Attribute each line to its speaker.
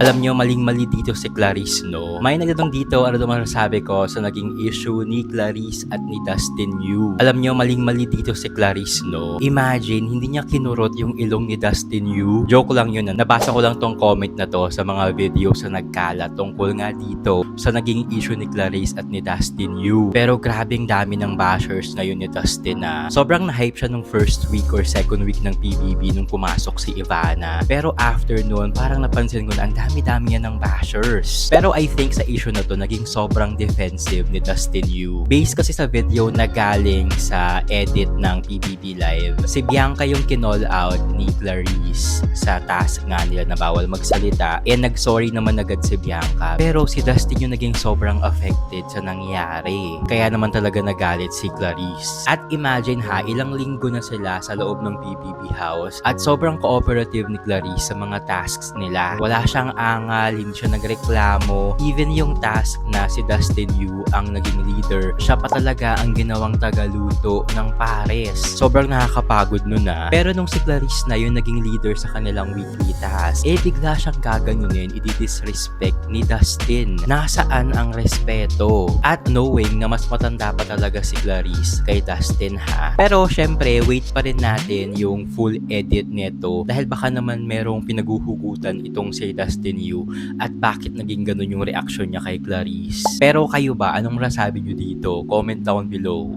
Speaker 1: Alam nyo, maling-mali dito si Clarice, no? May nagtatong dito, ano daw masasabi ko sa naging issue ni Clarice at ni Dustin Yu. Alam nyo, maling-mali dito si Clarice, no? Imagine, hindi niya kinurot yung ilong ni Dustin Yu. Joke lang yun, ah. nabasa ko lang tong comment na to sa mga videos na nagkalat tungkol nga dito sa naging issue ni Clarice at ni Dustin Yu. Pero grabing dami ng bashers ngayon ni Dustin na sobrang na-hype siya nung first week or second week ng PBB nung pumasok si Ivana. Pero after nun, parang napansin ko na ang dami-dami niya ng bashers. Pero I think sa issue na to, naging sobrang defensive ni Dustin Yu. Based kasi sa video na galing sa edit ng PBB Live, si Bianca yung kinall out ni Clarice sa task nga nila na bawal magsalita. Eh, nag-sorry naman agad si Bianca. Pero si Dustin yung naging sobrang affected sa nangyari. Kaya naman talaga nagalit si Clarice. At imagine ha, ilang linggo na sila sa loob ng PBB house at sobrang cooperative ni Clarice sa mga tasks nila. Wala siyang angal, hindi siya nagreklamo. Even yung task na si Dustin Yu ang naging leader, siya pa talaga ang ginawang tagaluto ng pares. Sobrang nakakapagod nun na. Pero nung si Clarice na yung naging leader sa kanilang weekly task, eh bigla siyang gaganunin, i-disrespect ni Dustin. Nasaan ang respeto? At knowing na mas matanda pa talaga si Clarice kay Dustin ha. Pero syempre, wait pa rin natin yung full edit nito dahil baka naman merong pinaguhugutan itong si Dustin Yu at bakit naging ganun yung reaction niya kay Clarice. Pero kayo ba, anong masasabi nyo dito? Comment down below.